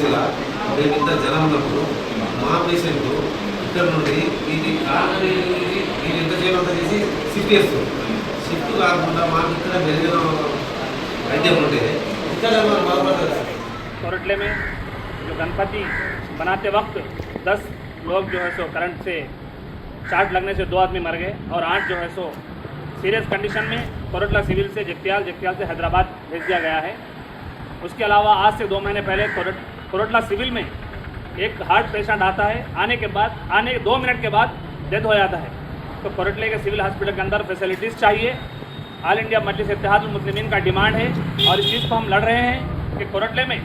ఎమర్జెన్సీలా మేము ఇంత జనం ఉన్నప్పుడు మా పేషెంట్ ఇక్కడ నుండి ఇది కారణం మీరు ఎంత చేయాలంత చేసి షిఫ్ట్ చేస్తాం షిఫ్ట్ కాకుండా మాకు ఇక్కడ మెరుగైన వైద్యం ఉంటే ఇక్కడ మనం బాగుపడతారు कोरटले में जो गणपति बनाते वक्त 10 लोग जो है सो करंट से चार्ट लगने से दो आदमी मर गए और आठ जो है सो सीरियस कंडीशन में कोरटला सिविल से जगतियाल जगतियाल से हैदराबाद भेज दिया गया है उसके अलावा आज से दो महीने पहले कोरट कोरटला सिविल में एक हार्ट पेशेंट आता है, आने के बाद, आने दो मिनट के बाद डेथ हो जाता है। तो कोरटले के सिविल हॉस्पिटल के अंदर फैसिलिटीज़ चाहिए। ऑल इंडिया मजलिस इत्तेहाद मुस्लिमीन का डिमांड है और इस चीज़ को हम लड़ रहे हैं कि कोरटले में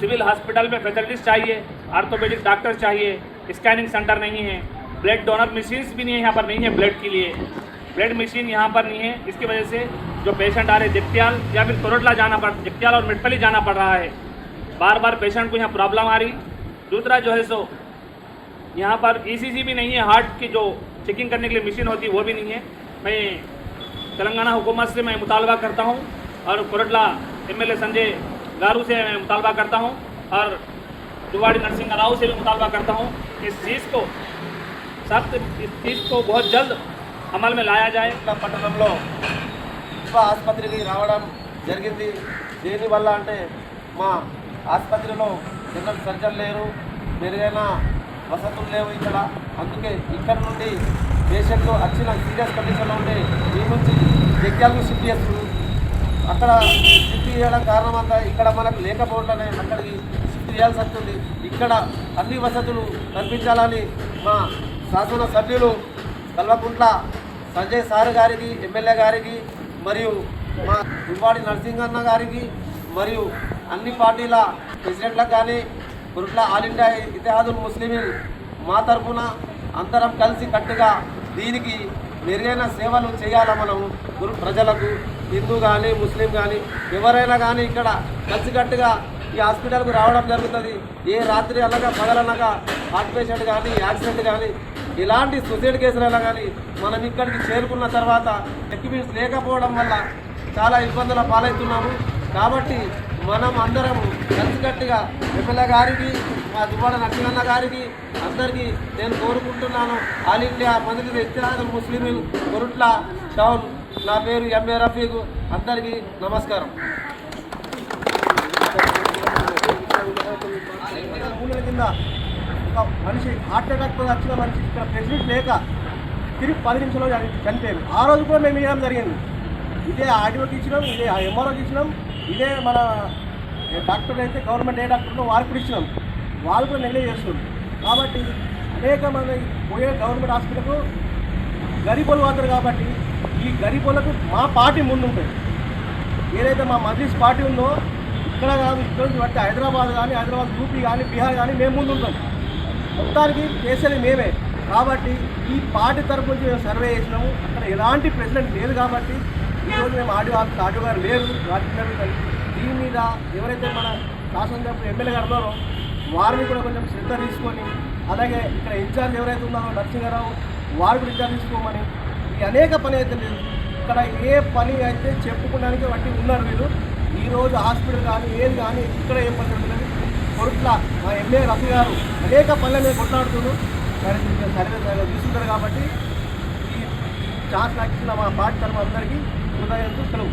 सिविल हॉस्पिटल में फैसिलिटीज़ चाहिए आर्थोपेडिक डॉक्टर चाहिए स्कैनिंग सेंटर नहीं है ब्लड डोनर मशीन्स भी नहीं है, यहाँ पर नहीं है ब्लड के लिए। ब्लड मशीन यहाँ पर नहीं है, इसकी वजह से जो पेशेंट आ रहे हैं जगतियाल या फिर कोरटला जाना पड़ जगतियाल और मिटपली जाना पड़ रहा है। बार बार पेशेंट को यहाँ प्रॉब्लम आ रही दूसरा जो है सो यहाँ पर ईसीजी भी नहीं है हार्ट की जो चेकिंग करने के लिए मशीन होती है वो भी नहीं है मैं तेलंगाना हुकूमत से मैं मुतालबा करता हूँ और कोरटला एमएलए संजय गारू से मैं मुतालबा करता हूँ और दुवाड़ी नरसिंह राव से भी मुतालबा करता हूँ कि इस चीज़ को सख्त इस चीज़ को बहुत जल्द अमल में लाया जाए ఇట్లా పట్టణంలో ఉప ఆసుపత్రికి రావడం జరిగింది దేనివల్ల అంటే మా ఆసుపత్రిలో జనరల్ సర్జన్ లేరు మెరుగైన వసతులు లేవు ఇక్కడ. అందుకే ఇక్కడ నుండి పేషెంట్లు వచ్చిన సీరియస్ కండిషన్లో ఉంటే ఈ నుంచి జగ్యాలకు షిఫ్ట్ చేస్తుంది అక్కడ షిఫ్ట్ చేయడం కారణం అంతా ఇక్కడ మనకు లేకపోవటమే అక్కడికి షిఫ్ట్ చేయాల్సి వస్తుంది. ఇక్కడ అన్ని వసతులు కల్పించాలని మా శాసన సభ్యులు కల్వకుంట్ల సంజయ్ సార్ గారికి ఎమ్మెల్యే గారికి మరియు మా దువ్వాడి నరసింహన్న గారికి మరియు అన్ని పార్టీల ప్రెసిడెంట్లకు కానీ గురుట్ల ఆల్ ఇండియా ఇతిహాదుల్ ముస్లిమీన్ మా తరఫున అందరం కలిసి కట్టుగా దీనికి మెరుగైన సేవలు చేయాలా మనం గురు ప్రజలకు హిందూ కానీ ముస్లిం కానీ ఎవరైనా కానీ ఇక్కడ కలిసికట్టుగా ఈ హాస్పిటల్కు రావడం జరుగుతుంది. ఏ రాత్రి అనగా పగలనగా హార్ట్ పేషెంట్ కానీ యాక్సిడెంట్ కానీ ఇలాంటి సుసైడ్ కేసులైనా కానీ మనం ఇక్కడికి చేరుకున్న తర్వాత ఎక్విప్మెంట్స్ లేకపోవడం వల్ల చాలా ఇబ్బందుల పాలవుతున్నాము. కాబట్టి మనం అందరం కలిసికట్టుగా ఎమ్మెల్యే గారికి మా దువ్వాడ నరసింహన్న గారికి అందరికీ నేను కోరుకుంటున్నాను. ఆల్ ఇండియా మందిరి ఇత్తిహాద ముస్లిం కొరుట్ల టౌన్ నా పేరు ఎంఏ రఫీక్. అందరికీ నమస్కారం. కింద ఒక మనిషి హార్ట్ అటాక్ వచ్చిన మనిషి ఇక్కడ ప్రెసిడెంట్ లేక తిరిగి పది నిమిషంలో చనిపోయింది ఆ రోజు కూడా మేము ఇవ్వడం జరిగింది. ఇదే ఆర్డీఓకి ఇచ్చినాం ఇదే ఎంఆర్ఓకి ఇచ్చినాం ఇదే మన డాక్టర్ అయితే గవర్నమెంట్ ఏ డాక్టర్ వారికి కూడా ఇచ్చినాం. వాళ్ళు కూడా నెగ్లెక్ట్ చేస్తున్నారు. కాబట్టి అనేక మంది పోయే గవర్నమెంట్ హాస్పిటల్కు గరీబులు పోతారు కాబట్టి ఈ గరీబులకు మా పార్టీ ముందుంటుంది. ఏదైతే మా మజ్లిస్ పార్టీ ఉందో ఇక్కడ కాదు ఇక్కడ నుంచి బట్టి హైదరాబాద్ కానీ హైదరాబాద్ యూపీ కానీ బీహార్ కానీ మేము ముందు ఉంటాం మొత్తానికి చేసేది మేమే. కాబట్టి ఈ పార్టీ తరపు నుంచి మేము సర్వే చేసినాము. అక్కడ ఎలాంటి ప్రెసిడెంట్ లేదు కాబట్టి ఈరోజు మేము ఆడియో ఆఫీస్ ఆడియో గారు లేరు రాజకీయాలు దీని మీద ఎవరైతే మన శాసనసభ్యులు ఎమ్మెల్యే గారు ఉన్నారో వారిని కూడా కొంచెం శ్రద్ధ తీసుకొని అలాగే ఇక్కడ ఇన్ఛార్జ్ ఎవరైతే ఉన్నారో నరసింహారావు వారు కూడా ఇన్ఛార్జ్ తీసుకోమని ఈ అనేక పని అయితే లేదు. ఇక్కడ ఏ పని అయితే చెప్పుకోవడానికి వంటి ఉన్నారు వీళ్ళు. ఈరోజు హాస్పిటల్ కానీ ఏది కానీ ఇక్కడ ఏం పని జరుగుతుంది? కొట్ల మా ఎమ్మెల్యే రఫీ గారు అనేక పనుల మీద కొట్లాడుతున్నారు సరే సర్వే సర్వే తీసుకుంటారు కాబట్టి ఈ ఛాన్స్ నాకు ఇచ్చిన మా పార్టీ తరఫు అందరికీ ಜುಲೈ ಎಂದು ಕೆಲವು